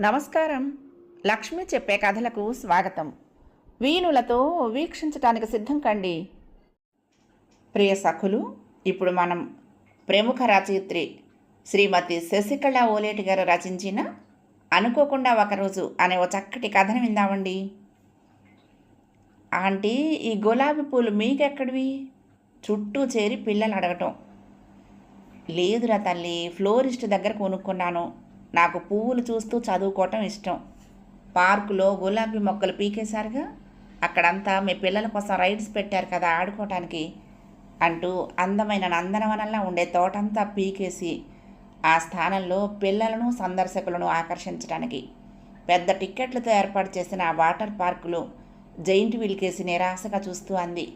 నమస్కారం. లక్ష్మి చెప్పే కథలకు స్వాగతం. వీణులతో వీక్షించటానికి సిద్ధం కండి. ప్రియ సఖులు ఇప్పుడు మనం ప్రముఖ రచయిత్రి శ్రీమతి శశికళ ఓలేటి గారు రచించిన అనుకోకుండా ఒకరోజు అనే ఓ చక్కటి కథను విందామండి. ఆంటీ ఈ గులాబీ పూలు మీకెక్కడివి? చుట్టూ చేరి పిల్లలు అడగటం. లేదురా తల్లి ఫ్లోరిస్ట్ దగ్గర కొనుక్కున్నాను. నాకు పువ్వులు చూస్తూ చదువుకోవటం ఇష్టం. పార్కులో గులాబీ మొక్కలు పీకేశారుగా? అక్కడంతా మీ పిల్లల కోసం రైడ్స్ పెట్టారు కదా ఆడుకోవటానికి అంటూ అందమైన నందనవనంలా ఉండే తోటంతా పీకేసి ఆ స్థానంలో పిల్లలను సందర్శకులను ఆకర్షించడానికి పెద్ద టిక్కెట్లతో ఏర్పాటు చేసిన ఆ వాటర్ పార్కులో జైంట్ వీల్ కేసి నిరాశగా చూస్తూ అంది.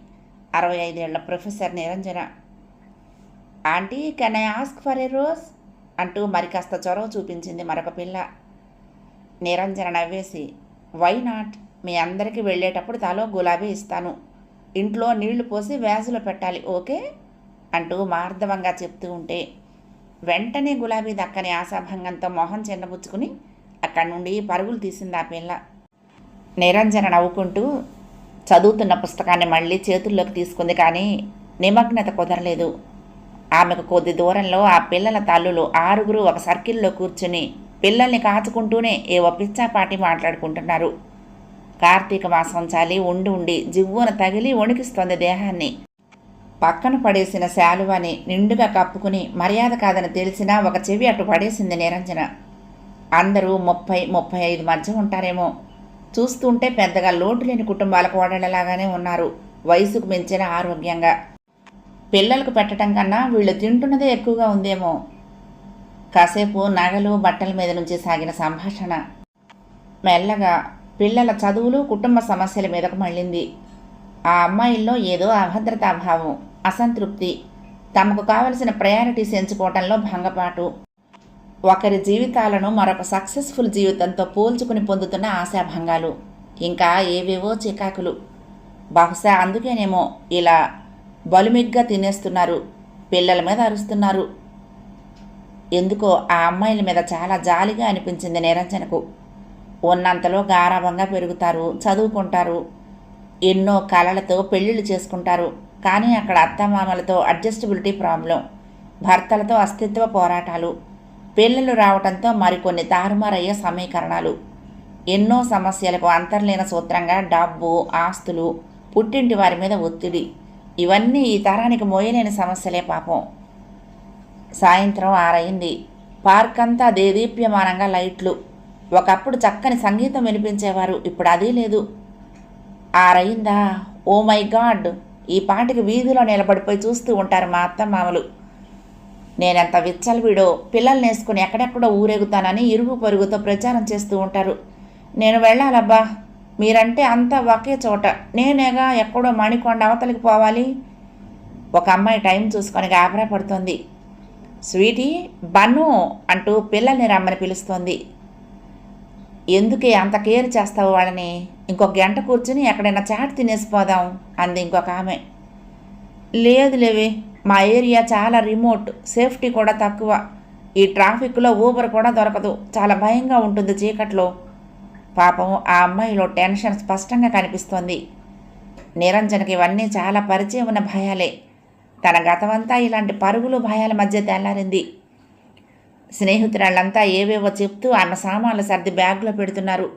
అరవై ఐదేళ్ళ professor Niranjana aunty can I ask for a rose అంటూ మరి కాస్త చొరవ చూపించింది మరొక పిల్ల. నిరంజన నవ్వేసి వై నాట్ మీ అందరికీ వెళ్ళేటప్పుడు తాలో గులాబీ ఇస్తాను. ఇంట్లో నీళ్ళు పోసి వ్యాసులో పెట్టాలి ఓకే? అంటూ మార్ధవంగా చెప్తూ ఉంటే వెంటనే గులాబీ దక్కని ఆశాభంగంతో మొహం చిన్నబుచ్చుకుని అక్కడి నుండి పరుగులు తీసింది ఆ పిల్ల. నిరంజన నవ్వుకుంటూ చదువుతున్న పుస్తకాన్ని మళ్ళీ చేతుల్లోకి తీసుకుంది కానీ నిమగ్నత కుదరలేదు. ఆమెకు కొద్ది దూరంలో ఆ పిల్లల తల్లులు ఆరుగురు ఒక సర్కిల్లో కూర్చుని పిల్లల్ని కాచుకుంటూనే ఏవో పిచ్చాపాటి మాట్లాడుకుంటున్నారు. కార్తీక మాసం చలి ఉండి ఉండి జివ్వున తగిలి వణికిస్తోంది దేహాన్ని. పక్కన పడేసిన శాలువాని నిండుగా కప్పుకుని మర్యాద కాదని తెలిసినా ఒక చెవి అటు పడేసింది నిరంజన. అందరూ ముప్పై ముప్పై ఐదు మధ్య ఉంటారేమో. చూస్తుంటే పెద్దగా లోటు లేని కుటుంబాలకు కోడళ్ళలాగానే ఉన్నారు. వయసుకు మించిన ఆరోగ్యంగా. పిల్లలకు పెట్టడం కన్నా వీళ్ళు తింటున్నదే ఎక్కువగా ఉందేమో. కాసేపు నగలు బట్టల మీద నుంచి సాగిన సంభాషణ. మెల్లగా పిల్లల చదువులు కుటుంబ సమస్యల మీదకు మళ్ళింది. ఆ అమ్మాయిల్లో ఏదో అభద్రతాభావం అసంతృప్తి. తమకు కావలసిన ప్రయారిటీస్ ఎంచుకోవటంలో భంగపాటు. ఒకరి జీవితాలను మరొక సక్సెస్ఫుల్ జీవితంతో పోల్చుకుని పొందుతున్న ఆశాభంగాలు. ఇంకా ఏవేవో చికాకులు. బహుశా అందుకేనేమో ఇలా బలుమిగ్గా తినేస్తున్నారు. పిల్లల మీద అరుస్తున్నారు. ఎందుకో ఆ అమ్మాయిల మీద చాలా జాలిగా అనిపించింది నిరంజనకు. ఉన్నంతలో గారాభంగా పెరుగుతారు చదువుకుంటారు ఎన్నో కళలతో పెళ్ళిళ్ళు చేసుకుంటారు. కానీ అక్కడ అత్తమామలతో అడ్జస్టబిలిటీ ప్రాబ్లం భర్తలతో అస్తిత్వ పోరాటాలు పిల్లలు రావడంతో మరికొన్ని తారుమారయ్యే సమీకరణాలు. ఎన్నో సమస్యలకు అంతర్లీన సూత్రంగా డబ్బు ఆస్తులు పుట్టింటి వారి మీద ఒత్తిడి. ఇవన్నీ ఈ తరానికి మోయలేని సమస్యలే పాపం. సాయంత్రం ఆరయింది పార్క్ అంతా దేదీప్యమానంగా లైట్లు. ఒకప్పుడు చక్కని సంగీతం వినిపించేవారు. ఇప్పుడు అదీ లేదు. ఆరయిందా ఓ మై గాడ్! ఈ పాటికి వీధిలో నిలబడిపోయి చూస్తూ ఉంటారు మా అత్త మామలు. నేనెంత విచ్చలవిడో! పిల్లల్ని వేసుకుని ఎక్కడెక్కడో ఊరేగుతానని ఇరుగు పొరుగుతో ప్రచారం చేస్తూ ఉంటారు. నేను వెళ్ళాలబ్బా! మీరంటే అంతా ఒకే చోట. నేనేగా ఎక్కడో మణికొండ అవతలికి పోవాలి? ఒక అమ్మాయి టైం చూసుకొని గాబరా పడుతుంది. స్వీటీ బన్ను అంటూ పిల్లల్ని రమ్మని పిలుస్తోంది. ఎందుకే అంత కేర్ చేస్తావు వాళ్ళని? ఇంకొక గంట కూర్చుని ఎక్కడైనా చాట్ తినేసిపోదాం అంది ఇంకొక ఆమె. లేదు లేవే మా ఏరియా చాలా రిమోట్ సేఫ్టీ కూడా తక్కువ. ఈ ట్రాఫిక్లో ఊబర్ కూడా దొరకదు. చాలా భయంగా ఉంటుంది చీకట్లో. పాపం ఆ అమ్మాయిలో టెన్షన్ స్పష్టంగా కనిపిస్తోంది. నిరంజన్కి ఇవన్నీ చాలా పరిచయం ఉన్న భయాలే. తన గతమంతా ఇలాంటి పరుగులు భయాల మధ్య తెల్లారింది స్నేహితురాళ్ళంతా ఏవేవో చెప్తూ ఆమె సామాన్లు సర్ది బ్యాగ్లో పెడుతున్నారు.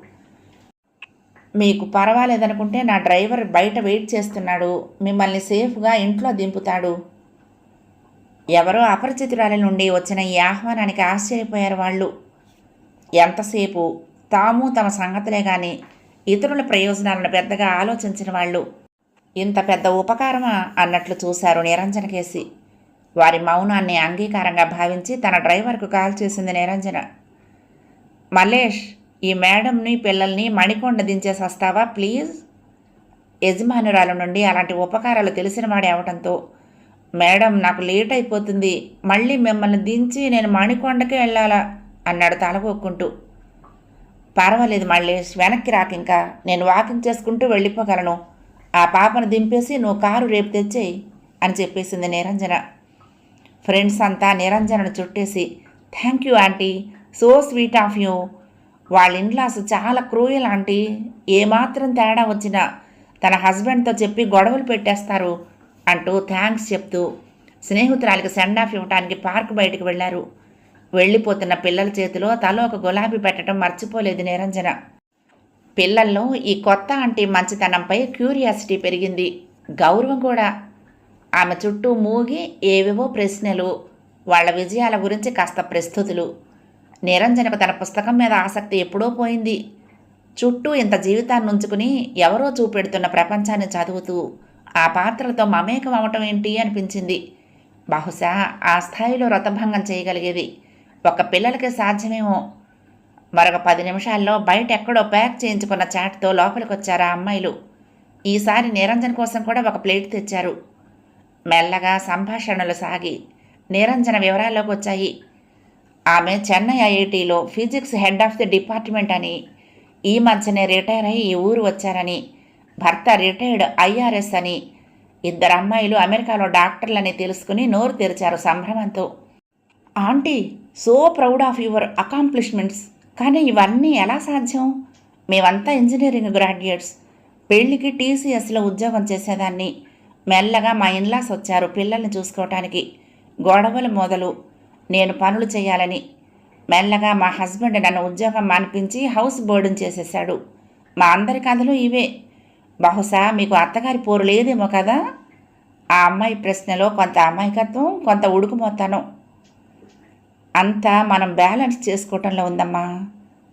మీకు పర్వాలేదనుకుంటే నా డ్రైవర్ బయట వెయిట్ చేస్తున్నాడు. మిమ్మల్ని సేఫ్గా ఇంట్లో దింపుతాడు. ఎవరో అపరిచితురాలి నుండి వచ్చిన ఈ ఆహ్వానానికి ఆశ్చర్యపోయారు వాళ్ళు. ఎంతసేపు తాము తమ సంగతులే కానీ ఇతరుల ప్రయోజనాలను పెద్దగా ఆలోచించిన వాళ్ళు. ఇంత పెద్ద ఉపకారమా? అన్నట్లు చూశారు నిరంజన కేసి. వారి మౌనాన్ని అంగీకారంగా భావించి తన డ్రైవర్కు కాల్ చేసింది నిరంజన. మలేష్ ఈ మేడంని పిల్లల్ని మణికొండ దించేసి వస్తావా ప్లీజ్? యజమానురాల నుండి అలాంటి ఉపకారాలు తెలిసిన వాడే అవటంతో మేడం నాకు లేట్ అయిపోతుంది. మళ్ళీ మిమ్మల్ని దించి నేను మణికొండకే వెళ్ళాలా? అన్నాడు తలకొక్కుంటూ పర్వాలేదు మళ్ళీ వెనక్కి రాకింకా నేను వాకింగ్ చేసుకుంటూ వెళ్ళిపోగలను. ఆ పాపను దింపేసి నువ్వు కారు రేపు తెచ్చేయి అని చెప్పేసింది నిరంజన. ఫ్రెండ్స్ అంతా నిరంజనను చుట్టేసి thank you aunty so sweet of you వాళ్ళ ఇండ్లాస్ చాలా క్రూయల్ ఆంటీ ఏమాత్రం తేడా వచ్చినా తన హస్బెండ్తో చెప్పి గొడవలు పెట్టేస్తారు అంటూ థ్యాంక్స్ చెప్తూ స్నేహితురాలికి సెండ్ ఆఫ్ ఇవ్వటానికి పార్క్ బయటకు వెళ్ళారు. వెళ్ళిపోతున్న పిల్లల చేతిలో తలో ఒక గులాబీ పెట్టడం మర్చిపోలేదు నిరంజన. పిల్లల్లో ఈ కొత్త ఆంటీ మంచితనంపై క్యూరియాసిటీ పెరిగింది. గౌరవం కూడా. ఆమె చుట్టూ మూగి ఏవేవో ప్రశ్నలు వాళ్ళ విజయాల గురించి కాస్త ప్రస్తుతులు. నిరంజనకు తన పుస్తకం మీద ఆసక్తి ఎప్పుడో పోయింది. చుట్టూ ఇంత జీవితాన్ని ఉంచుకుని ఎవరో చూపెడుతున్న ప్రపంచాన్ని చదువుతూ ఆ పాత్రలతో మమేకం అవటం ఏంటి అనిపించింది. బహుశా ఆ స్థాయిలో రతభంగం చేయగలిగేది. ఒక పిల్లలకి సాధ్యమేమో. మరొక పది నిమిషాల్లో బయట ఎక్కడో ప్యాక్ చేయించుకున్న చాట్తో లోపలికి వచ్చారు ఆ అమ్మాయిలు. ఈసారి నిరంజన్ కోసం కూడా ఒక ప్లేట్ తెచ్చారు. మెల్లగా సంభాషణలు సాగి నిరంజన వివరాల్లోకి వచ్చాయి. ఆమె చెన్నై ఐఐటిలో physics head of the department అని ఈ మధ్యనే రిటైర్ అయ్యి ఈ ఊరు వచ్చారని భర్త రిటైర్డ్ ఐఆర్ఎస్ అని ఇద్దరు అమ్మాయిలు అమెరికాలో డాక్టర్లని తెలుసుకుని నోరు తెరిచారు సంభ్రమంతో. Aunty so proud of your accomplishments కానీ ఇవన్నీ ఎలా సాధ్యం? మేమంతా ఇంజనీరింగ్ గ్రాడ్యుయేట్స్ పెళ్ళికి టీసీఎస్లో ఉద్యోగం చేసేదాన్ని. మెల్లగా మా ఇన్లాస్ వచ్చారు పిల్లల్ని చూసుకోవటానికి గొడవలు మొదలు. నేను పనులు చేయాలని. మెల్లగా మా హస్బెండ్ నన్ను ఉద్యోగం మానిపించి హౌస్ బోర్డుని చేసేశాడు. మా అందరి కథలు ఇవే. బహుశా మీకు అత్తగారి పోరు లేదేమో కదా? ఆ అమ్మాయి ప్రశ్నలో కొంత అమాయకత్వం కొంత ఉడుకుమోతాను అంతా మనం బ్యాలెన్స్ చేసుకోవటంలో ఉందమ్మా.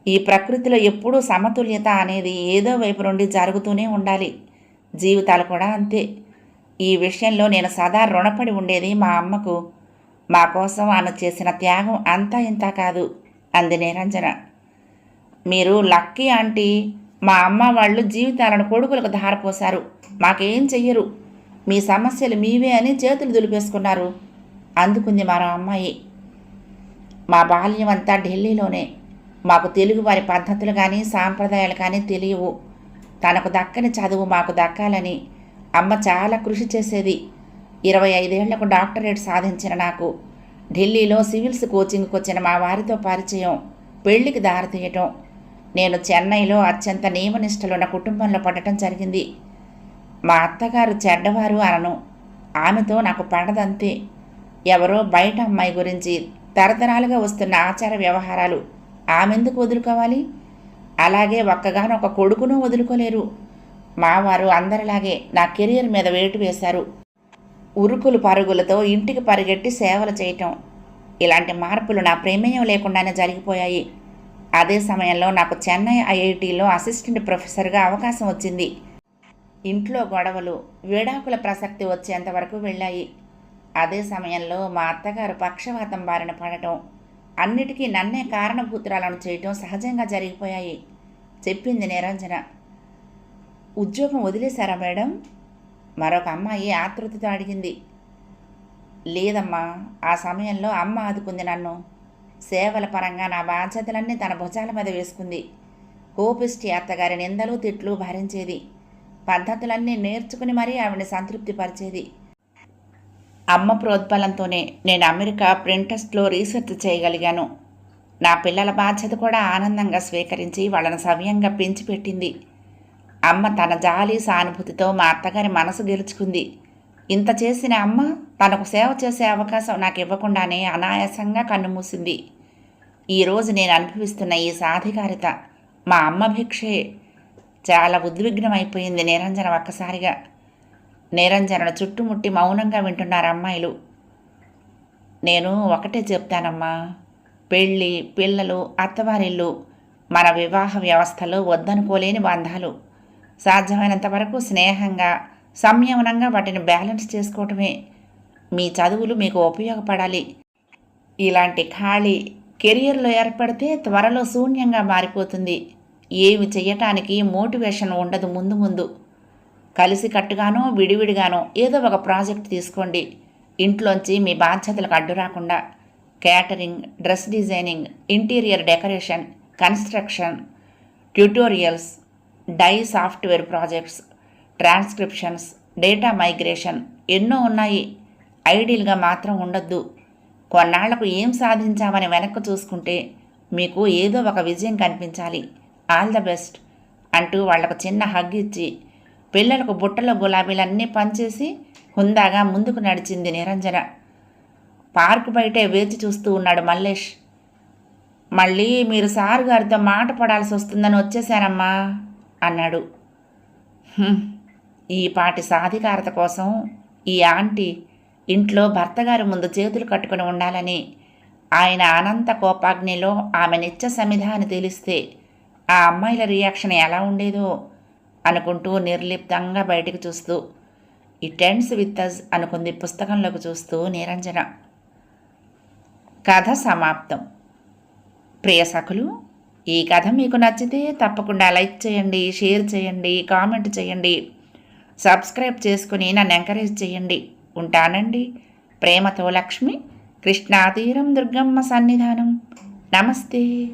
ఈ ప్రకృతిలో ఎప్పుడూ సమతుల్యత అనేది ఏదో వైపు నుండి జరుగుతూనే ఉండాలి. జీవితాలు కూడా అంతే. ఈ విషయంలో నేను సదా రుణపడి ఉండేది మా అమ్మకు. మా కోసం ఆమె చేసిన త్యాగం అంతా ఇంత కాదు. అంది నిరంజన మీరు లక్కీ ఆంటీ మా అమ్మ వాళ్ళు జీవితాలను కొడుకులకు ధారపోశారు. మాకేం చెయ్యరు? మీ సమస్యలు మీవే అని చేతులు దులిపేసుకున్నారు. అందుకుంది మరో అమ్మాయి. మా బాల్యం అంతా ఢిల్లీలోనే. మాకు తెలుగు వారి పద్ధతులు కానీ సాంప్రదాయాలు కానీ తెలియవు. తనకు దక్కని చదువు మాకు దక్కాలని అమ్మ చాలా కృషి చేసేది. ఇరవై ఐదేళ్ళకు డాక్టరేట్ సాధించిన నాకు ఢిల్లీలో సివిల్స్ కోచింగ్కి వచ్చిన మా వారితో పరిచయం పెళ్ళికి దారితీయటం. నేను చెన్నైలో అత్యంత నియమనిష్టలున్న కుటుంబంలో పడటం జరిగింది. మా అత్తగారు చెడ్డవారు అనను. ఆమెతో నాకు పడదంతే. ఎవరో బయట అమ్మాయి గురించి తరతరాలుగా వస్తున్న ఆచార వ్యవహారాలు ఆమెందుకు వదులుకోవాలి? అలాగే ఒక్కగానొక కొడుకును వదులుకోలేరు. మావారు అందరిలాగే నా కెరియర్ మీద వేటు వేశారు. ఉరుకులు పరుగులతో ఇంటికి పరిగెట్టి సేవలు చేయటం. ఇలాంటి మార్పులు నా ప్రమేయం లేకుండానే జరిగిపోయాయి. అదే సమయంలో నాకు చెన్నై ఐఐటిలో అసిస్టెంట్ ప్రొఫెసర్గా అవకాశం వచ్చింది. ఇంట్లో గొడవలు విడాకుల ప్రసక్తి వచ్చేంత వరకు వెళ్ళాయి. అదే సమయంలో మా అత్తగారు పక్షవాతం బారిన పడటం అన్నిటికీ నన్నే కారణభూతురాలను చేయటం సహజంగా జరిగిపోయాయి చెప్పింది నిరంజన. ఉద్యోగం వదిలేశారా మేడం? మరొక అమ్మాయి ఆతృతతో అడిగింది. లేదమ్మా ఆ సమయంలో అమ్మ ఆదుకుంది నన్ను. సేవల పరంగా నా బాధ్యతలన్నీ తన భుజాల మీద వేసుకుంది. కోపిష్టి అత్తగారి నిందలు తిట్లు భరించేది. పద్ధతులన్నీ నేర్చుకుని మరీ ఆవిడని సంతృప్తిపరిచేది. అమ్మ ప్రోద్బలంతోనే నేను అమెరికా ప్రింటెస్ట్లో రీసెర్చ్ చేయగలిగాను. నా పిల్లల బాధ్యత కూడా ఆనందంగా స్వీకరించి వాళ్ళని సవ్యంగా పెంచిపెట్టింది. అమ్మ తన జాలి సానుభూతితో మా అత్తగారి మనసు గెలుచుకుంది. ఇంత చేసిన అమ్మ తనకు సేవ చేసే అవకాశం నాకు ఇవ్వకుండానే అనాయాసంగా కన్నుమూసింది. ఈరోజు నేను అనుభవిస్తున్న ఈ సాధికారిత మా అమ్మ భిక్షే చాలా ఉద్విగ్నమైపోయింది నిరంజన ఒక్కసారిగా. నిరంజనను చుట్టుముట్టి మౌనంగా వింటున్నారు అమ్మాయిలు. నేను ఒకటే చెప్తానమ్మా. పెళ్ళి పిల్లలు అత్తవారిల్లు మన వివాహ వ్యవస్థలో వద్దనుకోలేని బంధాలు. సాధ్యమైనంత వరకు స్నేహంగా సంయమనంగా వాటిని బ్యాలెన్స్ చేసుకోవటమే. మీ చదువులు మీకు ఉపయోగపడాలి. ఇలాంటి ఖాళీ కెరియర్లో ఏర్పడితే త్వరలో శూన్యంగా మారిపోతుంది. ఏమి చేయటానికి మోటివేషన్ ఉండదు ముందు ముందు. కలిసికట్టుగానో విడివిడిగానో ఏదో ఒక ప్రాజెక్ట్ తీసుకోండి. ఇంట్లోంచి మీ బాధ్యతలకు అడ్డు రాకుండా catering dress designing interior decoration construction tutorials die software projects transcriptions data migration ఎన్నో ఉన్నాయి. ఐడియల్గా మాత్రం ఉండొద్దు. కొన్నాళ్ళకు ఏం సాధించామని వెనక్కు చూసుకుంటే మీకు ఏదో ఒక విజయం కనిపించాలి. ఆల్ ద బెస్ట్ అంటూ వాళ్ళకు చిన్న హగ్ ఇచ్చి పిల్లలకు బుట్టల గులాబీలన్నీ పంచేసి హుందాగా ముందుకు నడిచింది నిరంజన. పార్క్ బయటే వేచి చూస్తూ ఉన్నాడు మల్లేష్. మళ్ళీ మీరు సార్ గారితో మాట పడాల్సి వస్తుందని వచ్చేశానమ్మా అన్నాడు. ఈ పాటి సాధికారత కోసం ఈ ఆంటీ ఇంట్లో భర్తగారి ముందు చేతులు కట్టుకుని ఉండాలని ఆయన అనంత కోపాగ్నిలో ఆమె నిత్య సమిధ అని తెలిస్తే ఆ అమ్మాయిల రియాక్షన్ ఎలా ఉండేదో అనుకుంటూ నిర్లిప్తంగా బయటికి చూస్తూ ఈ టెన్స్ విత్ అస్ అనుకుంది పుస్తకంలోకి చూస్తూ నిరంజన. కథ సమాప్తం. ప్రియ సఖులు ఈ కథ మీకు నచ్చితే తప్పకుండా లైక్ చేయండి షేర్ చేయండి కామెంట్ చేయండి. సబ్స్క్రైబ్ చేసుకుని నన్ను ఎంకరేజ్ చేయండి. ఉంటానండి. ప్రేమతో లక్ష్మి కృష్ణాతీరం దుర్గమ్మ సన్నిధానం. నమస్తే.